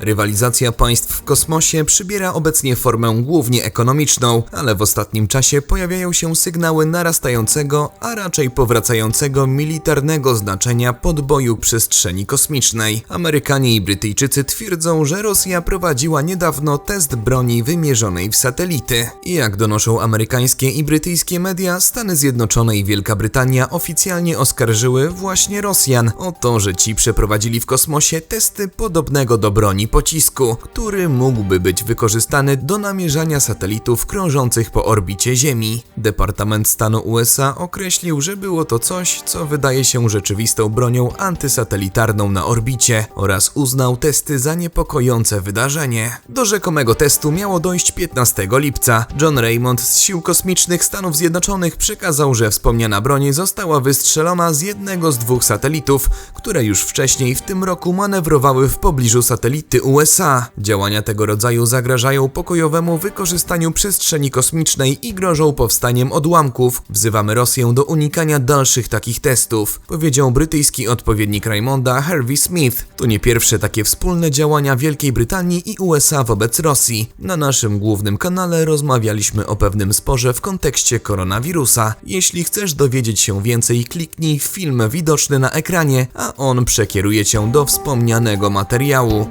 Rywalizacja państw w kosmosie przybiera obecnie formę głównie ekonomiczną, ale w ostatnim czasie pojawiają się sygnały narastającego, a raczej powracającego militarnego znaczenia podboju przestrzeni kosmicznej. Amerykanie i Brytyjczycy twierdzą, że Rosja prowadziła niedawno test broni wymierzonej w satelity. Jak donoszą amerykańskie i brytyjskie media, Stany Zjednoczone i Wielka Brytania oficjalnie oskarżyły właśnie Rosjan o to, że ci przeprowadzili w kosmosie testy podobnego do broni pocisku, który mógłby być wykorzystany do namierzania satelitów krążących po orbicie Ziemi. Departament Stanu USA określił, że było to coś, co wydaje się rzeczywistą bronią antysatelitarną na orbicie oraz uznał testy za niepokojące wydarzenie. Do rzekomego testu miało dojść 15 lipca. John Raymond z Sił Kosmicznych Stanów Zjednoczonych przekazał, że wspomniana broń została wystrzelona z jednego z dwóch satelitów, które już wcześniej w tym roku manewrowały w pobliżu satelity USA. Działania tego rodzaju zagrażają pokojowemu wykorzystaniu przestrzeni kosmicznej i grożą powstaniem odłamków. Wzywamy Rosję do unikania dalszych takich testów, powiedział brytyjski odpowiednik Raymonda Harvey Smith. To nie pierwsze takie wspólne działania Wielkiej Brytanii i USA wobec Rosji. Na naszym głównym kanale rozmawialiśmy o pewnym sporze w kontekście koronawirusa. Jeśli chcesz dowiedzieć się więcej, kliknij film widoczny na ekranie, a on przekieruje cię do wspomnianego materiału.